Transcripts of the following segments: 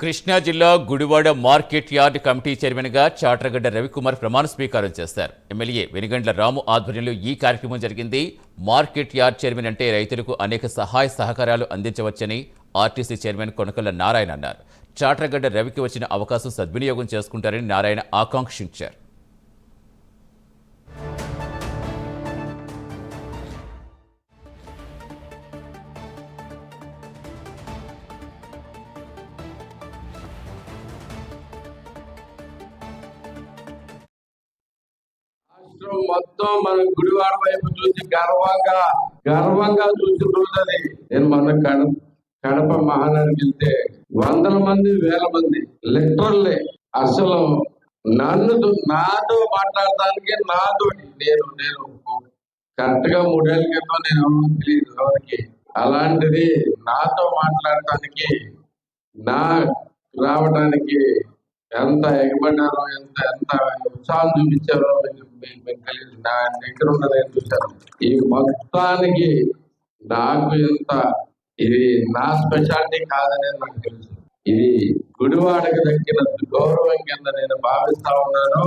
కృష్ణా జిల్లా Gudivada market yard committee చైర్మన్గా చాట్రగడ్డ రవికుమార్ ప్రమాణ స్వీకారం చేస్తారు. ఎమ్మెల్యే వెనుగండ్ల రాము ఆధ్వర్యంలో ఈ కార్యక్రమం జరిగింది. మార్కెట్ యార్డ్ చైర్మన్ అంటే రైతులకు అనేక సహాయ సహకారాలు అందించవచ్చని ఆర్టీసీ చైర్మన్ కొనకల్ల నారాయణ అన్నారు. చాట్రగడ్డ రవికి వచ్చిన అవకాశం సద్వినియోగం చేసుకుంటారని నారాయణ ఆకాంక్షించారు. రాష్ట్రం మొత్తం మన గుడివాడ వైపు చూసి గర్వంగా గర్వంగా చూసిన రోజు నేను మన కడ కడప మహానానికి వెళ్తే వందల మంది వేల మంది లెక్టర్లే అసలు నన్ను నాతో మాట్లాడడానికి నాతో నేను నేను కరెక్ట్గా మూడేళ్ళ క్రితం నేను తెలియదు ఎవరికి. అలాంటిది నాతో మాట్లాడటానికి నా రావడానికి ఎంత ఎగబడ్డారో ఎంత ఎంత ఉత్సాహం చూపించారో మీకు నా దగ్గర ఉన్నదని నేను చూశాను ఈ మొత్తానికి నాకు ఇంత ఇది నా స్పెషాలిటీ కాదనేది నాకు తెలుసు. ఇది గుడివాడకి దక్కిన గౌరవం కింద నేను భావిస్తా ఉన్నాను.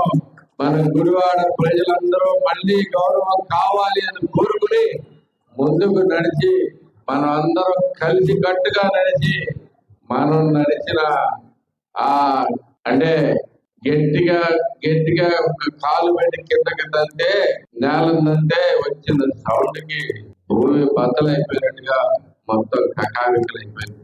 మన గుడివాడ ప్రజలందరూ మళ్ళీ గౌరవం కావాలి అని కోరుకుని ముందుకు నడిచి మనం అందరం కలిసి కట్టుగా నడిచి మనం నడిచిన ఆ అంటే గట్టిగా గట్టిగా ఒక కాలు పెట్టి కిందకి తంటే నేలందంటే వచ్చిన సౌండ్కి భూమి బద్దలైపోయినట్టుగా మొత్తం కకావికలైపోయింది.